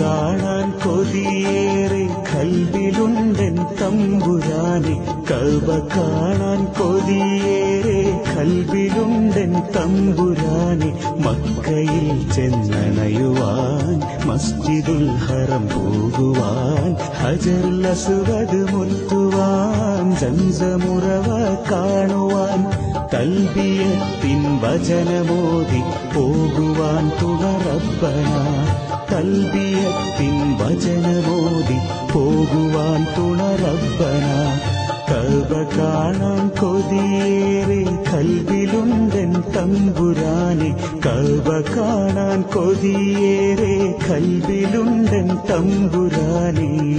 കാണാൻ കൊതിയേറെ കൽവിലുണ്ടൻ തമ്പുരാനെ. കൽവ കാണാൻ കൊതിയേറെ കൽവിലുണ്ടൻ തമ്പുരാനെ. മക്കയിൽ ചെന്നണയുവാൻ മസ്ജിദുൽ ഹറം പോകുവാൻ ഹജറുൽ അസ്വദ് മുത്തുവാൻ ജംസമുറവ കാണുവാൻ തൽബിയത്തിൻ വചനമോതി പോകുവാൻ തുണറപ്പന തൽബിയത്തിൻ വചനമോദി പോകുവാൻ തുണറപ്പന കൽവ കാണാൻ കൊതിയേറെ കൽവിലുണ്ടൻ തമ്പുരാനെ. കൽവ കാണാൻ കൊതിയേറെ കൽവിലുണ്ടൻ തമ്പുരാനെ.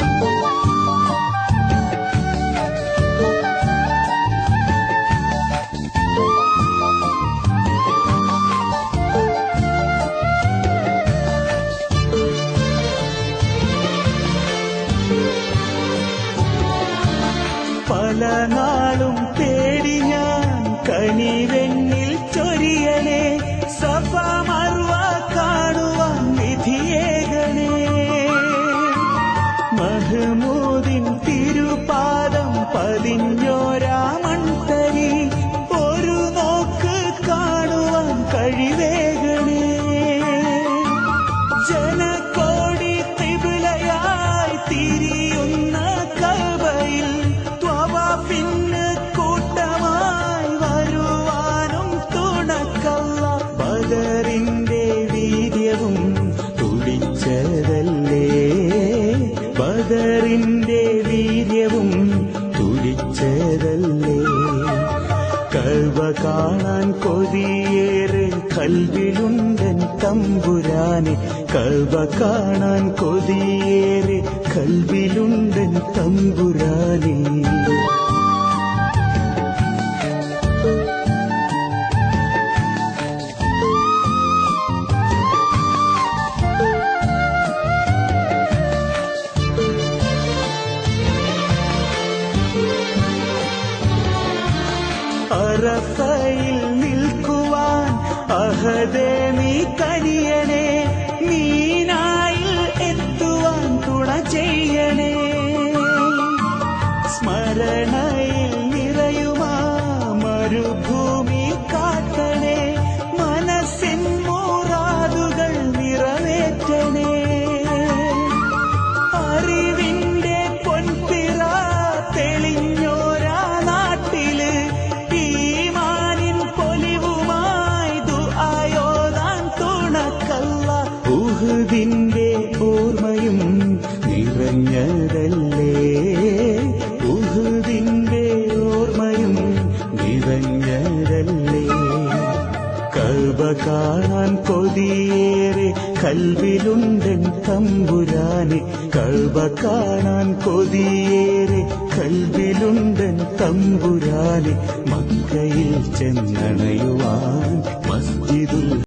പല നാളും തേടി ഞാൻ കനിവെണ്ണിൽ ചൊരിയണേ. സഭ മറുവ കാണുവാൻ വിധിയേകണേ മഹമൂദിൻ തിരുപാദം പതിഞ്ഞോരാമൺതരി ബദറിന്റെ വീര്യവും തുടിച്ചതല്ലേ? കൽവ കാണാൻ കൊതിയേറെ കൽവിലുണ്ടൻ തമ്പുരാനെ. കൽവ കാണാൻ കൊതിയേറെ കൽവിലുണ്ടൻ തമ്പുരാനെ. അറഫയിൽ നിൽക്കുവാൻ അഹദേ നീ കനിയണേ ഓർമ്മയും നിറഞ്ഞതല്ലേ? ഉഹുദിന്റെ ഓർമ്മയും നിറഞ്ഞതല്ലേ? കൽവ കാണാൻ കൊതിയേറെ കൽവിലുണ്ടൻ തമ്പുരാനെ. കൽവ കാണാൻ കൊതിയേറെ കൽവിലുണ്ടൻ തമ്പുരാനെ. മക്കയിൽ ചെന്നണയുവാൻ മസ്ജിദുൽ